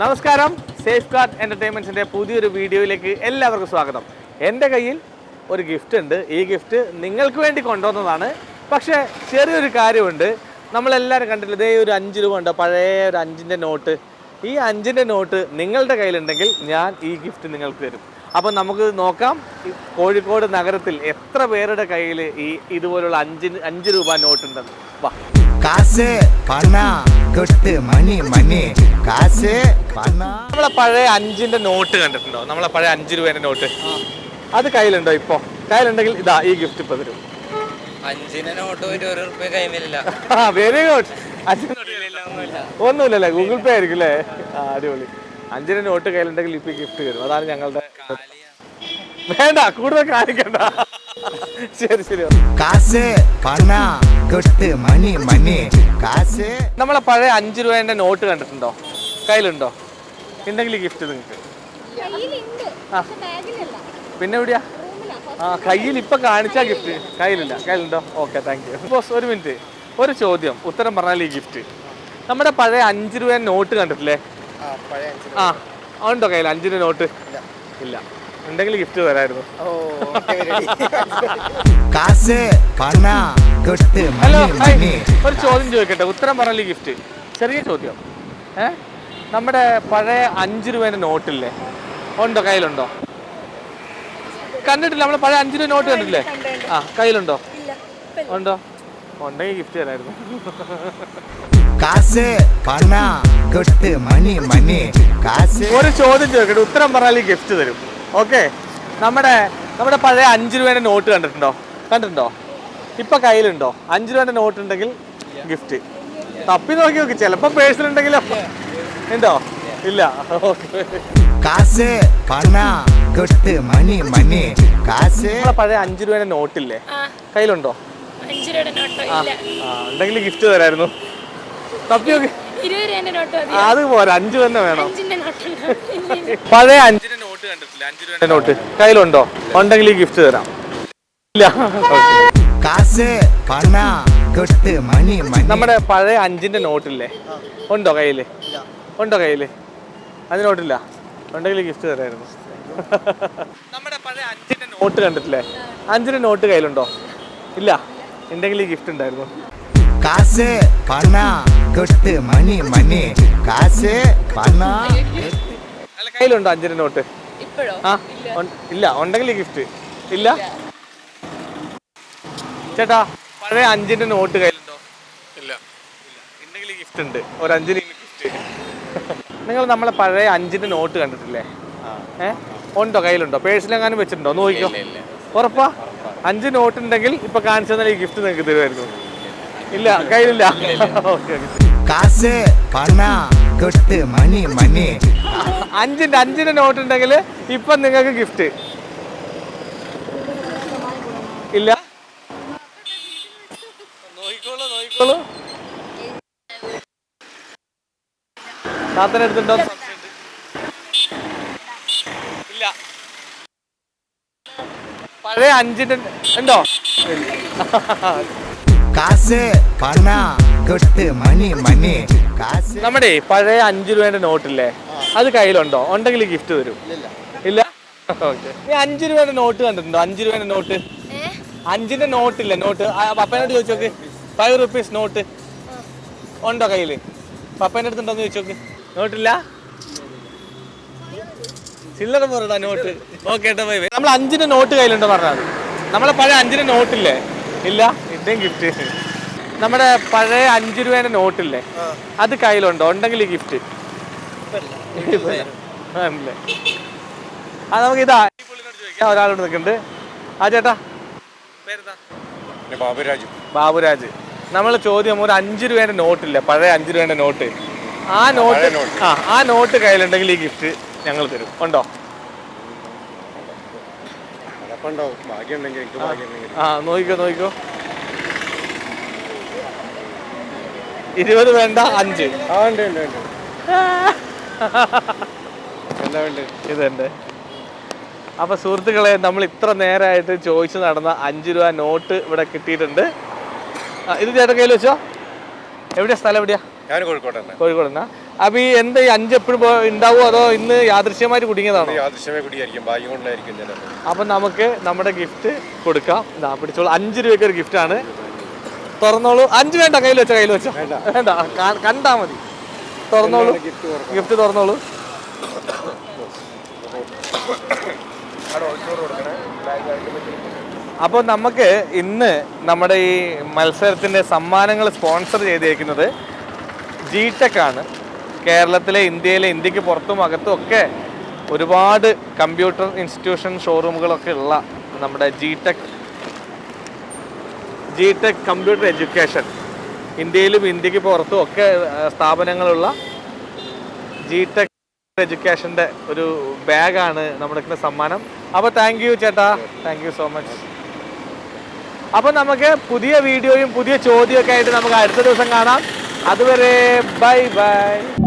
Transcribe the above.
നമസ്കാരം. Safe guard എന്റർടൈൻമെന്റ്സിന്റെ പുതിയൊരു വീഡിയോയിലേക്ക് എല്ലാവർക്കും സ്വാഗതം. എന്റെ കയ്യിൽ ഒരു ഗിഫ്റ്റ് ഉണ്ട്. ഈ ഗിഫ്റ്റ് നിങ്ങൾക്ക് വേണ്ടി കൊണ്ടുവന്നതാണ്. പക്ഷേ ചെറിയൊരു കാര്യമുണ്ട്. നമ്മളെല്ലാവരും കണ്ടില്ല ഇതേ ഒരു അഞ്ച് രൂപ ഉണ്ട്? പഴയ ഒരു അഞ്ചിന്റെ നോട്ട് ഈ അഞ്ചിന്റെ നോട്ട് നിങ്ങളുടെ കയ്യിലുണ്ടെങ്കിൽ ഞാൻ ഈ ഗിഫ്റ്റ് നിങ്ങൾക്ക് തരും. അപ്പോൾ നമുക്ക് നോക്കാം കോഴിക്കോട് നഗരത്തിൽ എത്ര പേരുടെ കയ്യിൽ ഈ ഇതുപോലുള്ള അഞ്ച് അഞ്ച് രൂപ നോട്ടുണ്ടെന്ന് വാ. കാശ് പണ കാശ് പണ. നമ്മളെ പഴയ അഞ്ചിന്റെ നോട്ട് കണ്ടിട്ടുണ്ടോ? നമ്മളെ പഴയ അഞ്ചു രൂപേന്റെ നോട്ട്. അത് കയ്യിലുണ്ടോ ഇപ്പോ? കയ്യിലുണ്ടെങ്കിൽ ഇതാ ഈ ഗിഫ്റ്റ് ഇപ്പൊ തരും. അഞ്ചിന്റെ നോട്ട് ഒരു വെരി ഗുഡ് ഒന്നുമില്ലല്ലേ? ഗൂഗിൾ പേ ആയിരിക്കും അല്ലേ? അടിപൊളി. അഞ്ചിന്റെ നോട്ട് കയ്യിലുണ്ടെങ്കിൽ ഇപ്പൊ ഗിഫ്റ്റ് തരും. അതാണ് ഞങ്ങളുടെ വേണ്ട കൂടുതൽ കാണിക്കണ്ട. ശരി ശരി. കാശ് പണ മണി മണി. കാശ്? നമ്മളെ പഴയ അഞ്ചു രൂപേന്റെ നോട്ട് കണ്ടിട്ടുണ്ടോ? കയ്യിലുണ്ടോ? എന്തെങ്കിലും ഗിഫ്റ്റ് നിങ്ങക്ക് പിന്നെ എവിടെയാ? ആ കയ്യിൽ ഇപ്പൊ കാണിച്ചാ ഗിഫ്റ്റ് കയ്യിലില്ല. കയ്യിലുണ്ടോ? ഓക്കെ താങ്ക് യു ബോസ് ഒരു മിനിറ്റ് ഒരു ചോദ്യം. ഉത്തരം പറഞ്ഞാൽ ഈ ഗിഫ്റ്റ് നമ്മുടെ പഴയ അഞ്ചു രൂപ നോട്ട് കണ്ടിട്ടില്ലേ? ആ ഉണ്ടോ കയ്യിൽ അഞ്ചു രൂപ നോട്ട്? ഇല്ല. ഉണ്ടെങ്കിൽ ഗിഫ്റ്റ് തരായിരുന്നു. കാശ് പണ. ഹലോ ഒരു ചോദ്യം ചോദിക്കട്ടെ. ഉത്തരം പറഞ്ഞ ഗിഫ്റ്റ് ചെറിയ ചോദ്യം. ഏ? നമ്മുടെ പഴയ അഞ്ച് രൂപേന്റെ നോട്ടില്ലേ? ഉണ്ടോ? കയ്യിലുണ്ടോ? കണ്ടിട്ടില്ല. നമ്മളെ പഴയ അഞ്ച് രൂപ നോട്ട് കണ്ടില്ലേ ആ കയ്യിലുണ്ടോ? ഉണ്ടോ? ഉണ്ടെങ്കിൽ ഗിഫ്റ്റ് തരായിരുന്നു. പണ മണി മണി. ഒരു ചോദ്യം ചോദിക്കട്ടെ. ഉത്തരം പറഞ്ഞാൽ ഗിഫ്റ്റ് തരും. ഓക്കെ? നമ്മുടെ നമ്മുടെ പഴയ അഞ്ച് രൂപേന്റെ നോട്ട് കണ്ടിട്ടുണ്ടോ? കണ്ടിട്ടുണ്ടോ? ഇപ്പൊ കയ്യിലുണ്ടോ? അഞ്ചു രൂപ നോട്ട് ഉണ്ടെങ്കിൽ ഗിഫ്റ്റ് തപ്പി നോക്കി നോക്കി. ചിലപ്പോ പേഴ്സൺ ഉണ്ടെങ്കിലോ? ഉണ്ടോ? ഇല്ല. പഴയ അഞ്ചു രൂപ നോട്ടില്ലേ കയ്യിലുണ്ടോ? ഉണ്ടെങ്കിൽ ഗിഫ്റ്റ് തരായിരുന്നു. തപ്പി നോക്കി. അത് പോരാ. അഞ്ചു തന്നെ വേണം. പഴയ അഞ്ചിന്റെ നോട്ട് കണ്ടിട്ടില്ല. അഞ്ചു രൂപ നോട്ട് കയ്യിലുണ്ടോ? ഉണ്ടെങ്കിൽ ഗിഫ്റ്റ് തരാം. ഇല്ല. കാശ് മണി നമ്മുടെ പഴയ അഞ്ചിന്റെ നോട്ടില്ലേ? ഉണ്ടോ കയ്യിൽ? ഉണ്ടോ കയ്യിൽ? അഞ്ച് നോട്ടില്ല. ഉണ്ടെങ്കിൽ ഗിഫ്റ്റ് തരായിരുന്നു. നമ്മുടെ പഴയ അഞ്ചിന്റെ നോട്ട് കണ്ടിട്ടില്ലേ? അഞ്ചിന്റെ നോട്ട് കയ്യിലുണ്ടോ? ഇല്ല. ഉണ്ടെങ്കിൽ ഗിഫ്റ്റ് ഉണ്ടായിരുന്നു. കാശ് പണ കൊട്ട് മണി മണി. കാശ് പണ കയ്യിലുണ്ടോ അഞ്ചിന്റെ നോട്ട്? ഇല്ല. ഉണ്ടെങ്കിൽ ഗിഫ്റ്റ് ഇല്ല. ചേട്ടാ പഴയ അഞ്ചിന്റെ നോട്ട് കയ്യിലുണ്ടോ? ഇല്ല. ഉണ്ടെങ്കിൽ ഗിഫ്റ്റ് ഉണ്ട്. ഒരു അഞ്ചിന് ഗിഫ്റ്റ് നിങ്ങൾ നമ്മളെ പഴയ അഞ്ചിന്റെ നോട്ട് കണ്ടിട്ടില്ലേ? ഏഹ് ഉണ്ടോ? കയ്യിലുണ്ടോ? പേഴ്സിലെങ്ങാനും വെച്ചിട്ടുണ്ടോ? നോക്കിക്കോ. ഉറപ്പാ? അഞ്ച് നോട്ട് ഉണ്ടെങ്കിൽ ഇപ്പൊ കാണിച്ചു തന്നാൽ ഈ ഗിഫ്റ്റ് നിങ്ങൾക്ക് തരുമായിരുന്നു. ഇല്ല കയ്യിലില്ല. കാശ് മണി മണി. അഞ്ചിന്റെ അഞ്ചിന്റെ നോട്ട് ഉണ്ടെങ്കിൽ ഇപ്പൊ നിങ്ങൾക്ക് ഗിഫ്റ്റ് ഇല്ല? വീടുകൾ താത്തനെ ഇല്ല. പഴയ അഞ്ചിന്റെ ഉണ്ടോ? പണ മണി മണി. നമ്മുടെ പഴയ അഞ്ചു രൂപേന്റെ നോട്ടില്ലേ? അത് കയ്യിലുണ്ടോ? ഉണ്ടെങ്കിൽ ഗിഫ്റ്റ് തരും. ഇല്ല? ഓക്കെ. നീ അഞ്ചു രൂപയുടെ നോട്ട് കണ്ടിട്ടുണ്ടോ? അഞ്ചു രൂപയുടെ നോട്ട്. അഞ്ചിന്റെ നോട്ടില്ലേ? നോട്ട്. അപ്പനോട് ചോദിച്ചോക്ക് ഫൈവ് റുപ്പീസ് നോട്ട് ഉണ്ടോ കയ്യിൽ? പപ്പേന്റെ അടുത്തുണ്ടോന്ന് ചോദിച്ചു നോക്ക്. നോട്ടില്ല? ചില്ലറ പോരടാ നോട്ട് ഓക്കെ നമ്മൾ അഞ്ചിന് നോട്ട് കയ്യിലുണ്ടോ പറഞ്ഞത് നമ്മളെ പഴയ അഞ്ചിന് നോട്ടില്ലേ ഇല്ല? ഇതേം ഗിഫ്റ്റ് നമ്മുടെ പഴയ അഞ്ചു രൂപേന്റെ നോട്ടില്ലേ അത് കയ്യിലുണ്ടോ? ഉണ്ടെങ്കിൽ ഈ ഗിഫ്റ്റ് ആണല്ലേ ആ നമുക്ക് ഇതാ. ഒരാളോട് നിൽക്കുന്നുണ്ട്. ആ ചേട്ടാ. പേരെന്താ? ബാബുരാജ്. ബാബുരാജ്. നമ്മൾ ചോദ്യം ഒരു അഞ്ച് രൂപേന്റെ നോട്ടില്ല പഴയ അഞ്ച് രൂപേന്റെ നോട്ട്. ആ നോട്ട് ആ ആ നോട്ട് കയ്യിലുണ്ടെങ്കിൽ ഈ ഗിഫ്റ്റ് ഞങ്ങൾ തരും. ഉണ്ടോ? ആ നോക്കിക്കോ നോക്കിക്കോ. ഇരുപത് വേണ്ട അഞ്ച്. ഇതുണ്ട്. അപ്പൊ സുഹൃത്തുക്കളെ നമ്മൾ ഇത്ര നേരമായിട്ട് ചോദിച്ചു നടന്ന അഞ്ച് രൂപ നോട്ട് ഇവിടെ കിട്ടിയിട്ടുണ്ട്. ഇത് ചേട്ടൻ കയ്യിൽ വെച്ചോ? എവിടെയാ സ്ഥലം എവിടെയാ? ഞാൻ കോഴിക്കോട് കോഴിക്കോട് എന്നാ അപ്പൊ ഈ എന്താ ഈ അഞ്ച് എപ്പോഴും ഉണ്ടാവുമോ അതോ ഇന്ന് യാദൃശ്യമായിട്ട് കുടുങ്ങിയതാണോ? അപ്പൊ നമുക്ക് നമ്മുടെ ഗിഫ്റ്റ് കൊടുക്കാം. ഇതാ പിടിച്ചോളൂ. അഞ്ച് രൂപയ്ക്ക് ഒരു ഗിഫ്റ്റ് ആണ്. തുറന്നോളൂ. അഞ്ച് വേണ്ട കയ്യിൽ വെച്ചോ കയ്യിൽ വെച്ചോ. വേണ്ട. കണ്ടാ മതി. തുറന്നോളൂ. ഗിഫ്റ്റ് തുറന്നോളൂ. അപ്പോൾ നമുക്ക് ഇന്ന് നമ്മുടെ ഈ മത്സരത്തിന്റെ സമ്മാനങ്ങൾ സ്പോൺസർ ചെയ്തിരിക്കുന്നത് ജി ടെക് ആണ്. കേരളത്തിലെ ഇന്ത്യയിലെ ഇന്ത്യയ്ക്ക് പുറത്തും അകത്തും ഒക്കെ ഒരുപാട് കമ്പ്യൂട്ടർ ഇൻസ്റ്റിറ്റ്യൂഷൻ ഷോറൂമുകളൊക്കെ ഉള്ള നമ്മുടെ G tech G tech computer education. ഇന്ത്യയിലും ഇന്ത്യയ്ക്ക് പുറത്തും ഒക്കെ സ്ഥാപനങ്ങളുള്ള ജി ടെക് എഡ്യൂക്കേഷന്റെ ഒരു ബാഗാണ് നമ്മുടെ സമ്മാനം. അപ്പോൾ താങ്ക് യു ചേട്ടാ. താങ്ക് യു സോ മച്ച് അപ്പോൾ നമുക്ക് പുതിയ വീഡിയോയും പുതിയ ചോദ്യമൊക്കെ ആയിട്ട് നമുക്ക് അടുത്ത ദിവസം കാണാം. അതുവരെ ബൈ ബൈ.